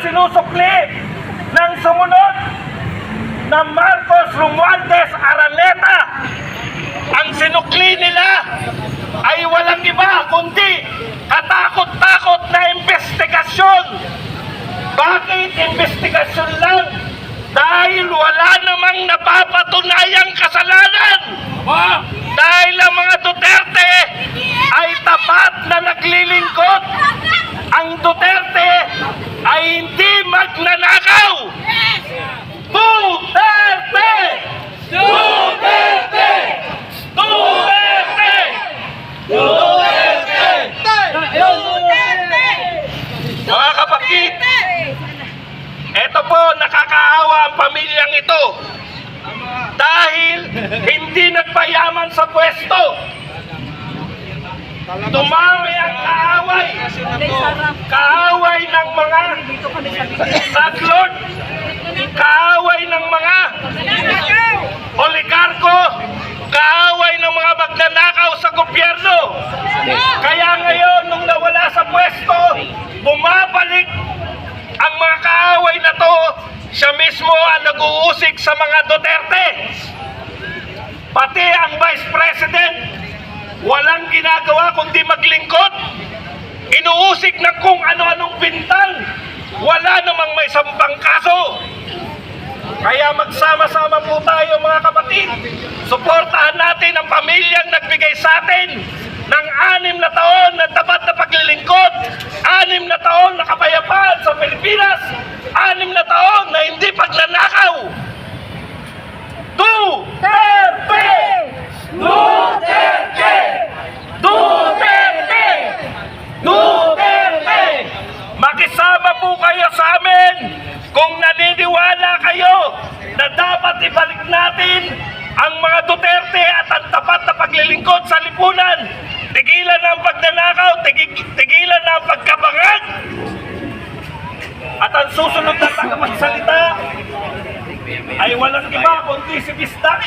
sinusukli ng sumunod na Marcos Romualdez Araneta. Ang sinukli nila ay walang iba kundi katakot-takot na investigasyon. Bakit investigasyon lang? Dahil wala namang napapatunayang kasalanan. Dahil ang mga Duterte ay tapat na naglilingkod. Ang Duterte ay hindi magnanakaw. Duterte! Duterte! Duterte! Duterte! Mga kapatid, Ito po, nakakaawa ang pamilyang ito. Dahil hindi nagpayaman sa pwesto. Dumami ang kaaway. Kaaway ng mga taglord. Kaaway ng mga oligarko. Kaaway ng mga magnanakaw sa gobyerno. Kaya ngayon, nung nawala sa pwesto, bumabalik ang mga kaaway na to, siya mismo ang nag-uusig sa mga Duterte. Pati ang Vice President, walang ginagawa kundi maglingkod. Inuusig ng kung ano-anong bintang. Wala namang may sampang kaso. Kaya magsama-sama po tayo mga kapatid. Suportahan natin ang pamilyang nagbigay sa atin ng anim na taon na tapat na paglilingkod, anim na taon na kapayapaan sa Pilipinas, anim na taon na hindi pagnanakaw. Duterte! Duterte! Duterte! Duterte! Makisama po kayo sa amin kung naniniwala kayo na dapat ibalik natin ang mga Duterte at ang tapat na paglilingkod sa lipunan. Tigilan ang pagnanakaw, tigig, tigilan na ang pagkabangag. At ang susunod na tagapagsalita ay walang iba kundi si Bistak.